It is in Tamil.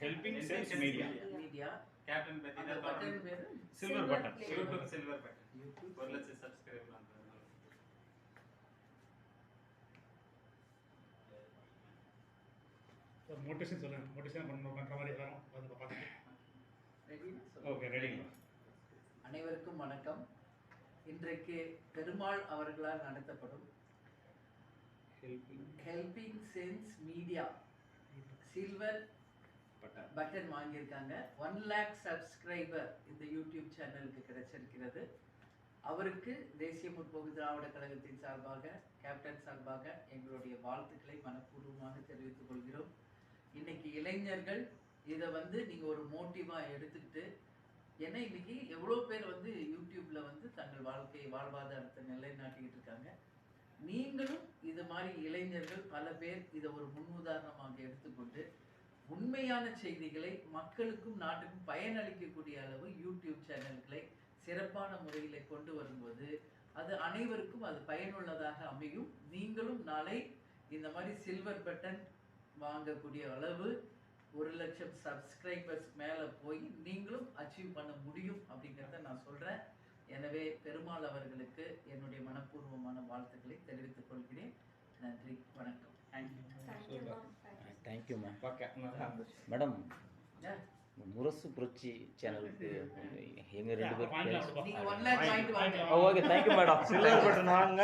Helping sense media media captain அந்த பத்தி பட்டன் பேரு silver button YouTube silver button YouTube ஒரு லட்சம் சப்ஸ்கிரைபர் அந்த ஒரு மோட்டிவேஷன் சொல்லுங்க மோட்டிவேஷன் பண்ண பண்ணுற மாதிரி எல்லாரும் வந்து பார்த்துட்டு? ஓகே ரெடிங்களா அனைவருக்கும் வணக்கம். இன்றைக்கு பெருமாள் அவர்களால் நடத்தப்படும் helping helping sense media silver button button வாங்கியிருக்காங்க. ஒன் லேக் சப்ஸ்கிரைபர் இந்த யூடியூப் சேனலுக்கு கிடைச்சிருக்கிறது. அவருக்கு தேசிய முற்போக்கு திராவிட கழகத்தின் சார்பாக கேப்டன் சார்பாக எங்களுடைய வாழ்த்துக்களை மனப்பூர்வமாக தெரிவித்துக் கொள்கிறோம். இன்னைக்கு இளைஞர்கள் இதை வந்து நீங்கள் ஒரு மோட்டிவாக எடுத்துக்கிட்டு ஏன்னா இன்னைக்கு எவ்வளோ பேர் வந்து யூடியூப்பில் வந்து தங்கள் வாழ்க்கை வாழ்வாதாரத்தை நிலைநாட்டிக்கிட்டு இருக்காங்க. நீங்களும் இது மாதிரி இளைஞர்கள் பல பேர் இதை ஒரு முன்னுதாரணமாக எடுத்துக்கொண்டு உண்மையான செய்திகளை மக்களுக்கும் நாட்டுக்கும் பயனளிக்கக்கூடிய அளவு யூடியூப் சேனல்களை சிறப்பான முறையில் கொண்டு வரும்போது அது அனைவருக்கும் அது பயனுள்ளதாக அமையும். நீங்களும் நாளை இந்த மாதிரி சில்வர் பட்டன் வாங்கக்கூடிய அளவு ஒரு லட்சம் சப்ஸ்கிரைபர்ஸ் மேலே போய் நீங்களும் அச்சீவ் பண்ண முடியும் அப்படிங்கிறத நான் சொல்கிறேன் எனவே பெருமாள் அவர்களுக்கு என்னுடைய மனப்பூர்வமான வாழ்த்துக்களை தெரிவித்துக் கொள்கிறேன். நன்றி வணக்கம். தேங்க்யூ இருந்துச்சு மேடம். முரசு புரட்சி சேனலுக்கு எங்க ரெண்டு பேரும் நீங்க okay thank you madam silver button வாங்க